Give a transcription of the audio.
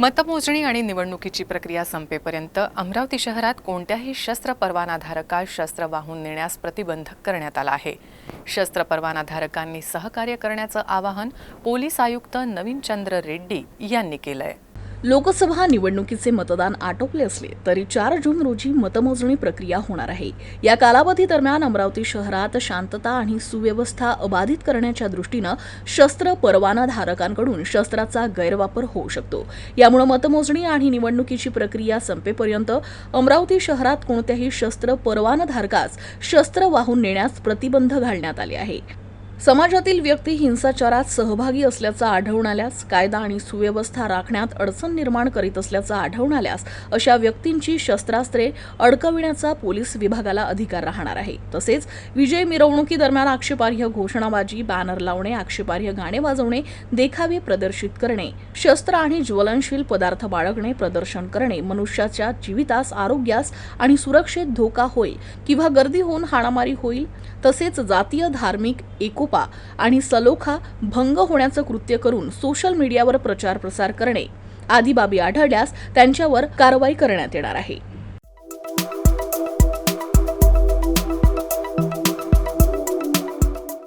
मतमोजणी आणि निवडणुकीची प्रक्रिया संपेपर्यंत अमरावती शहरात कोणत्याही शस्त्र परवानाधारकास शस्त्र वाहून नेण्यास प्रतिबंध करण्यात आला आहे. शस्त्र परवानाधारकांनी सहकार्य करण्याचं आवाहन पोलीस आयुक्त नवीन चंद्र रेड्डी यांनी केलं आहे लोकसभा निवडणुकीचे मतदान आटोपले असले तरी चार जून रोजी मतमोजणी प्रक्रिया होणार आहे. या कालावधी दरम्यान अमरावती शहरात शांतता आणि सुव्यवस्था अबाधित करण्याच्या दृष्टीनं शस्त्र परवानाधारकांकडून शस्त्राचा गैरवापर होऊ शकतो. यामुळे मतमोजणी आणि निवडणुकीची प्रक्रिया संपेपर्यंत अमरावती शहरात कोणत्याही शस्त्र परवानाधारकास शस्त्र वाहून नेण्यास प्रतिबंध घालण्यात आले आहे. समाजातील व्यक्ती हिंसाचारात सहभागी असल्याचं आढळून आल्यास कायदा आणि सुव्यवस्था राखण्यात अडचण निर्माण करीत असल्याचं आढळून आल्यास अशा व्यक्तींची शस्त्रास्त्रे अडकविण्याचा पोलीस विभागाला अधिकार राहणार आहे. तसेच विजय मिरवणुकीदरम्यान आक्षेपार्ह घोषणाबाजी बॅनर लावणे आक्षेपार्ह गाणे वाजवणे देखावे प्रदर्शित करणे शस्त्र आणि ज्वलनशील पदार्थ बाळगणे प्रदर्शन करणे मनुष्याच्या जीवितास आरोग्यास आणि सुरक्षेत धोका होईल किंवा गर्दी होऊन हाणामारी होईल तसेच जातीय धार्मिक एकोपा आणि सलोखा भंग होण्याचं कृत्य करून सोशल मीडियावर प्रचार प्रसार करणे. आदी बाबी आढळल्यास त्यांच्यावर कारवाई करण्यात येणार आहे.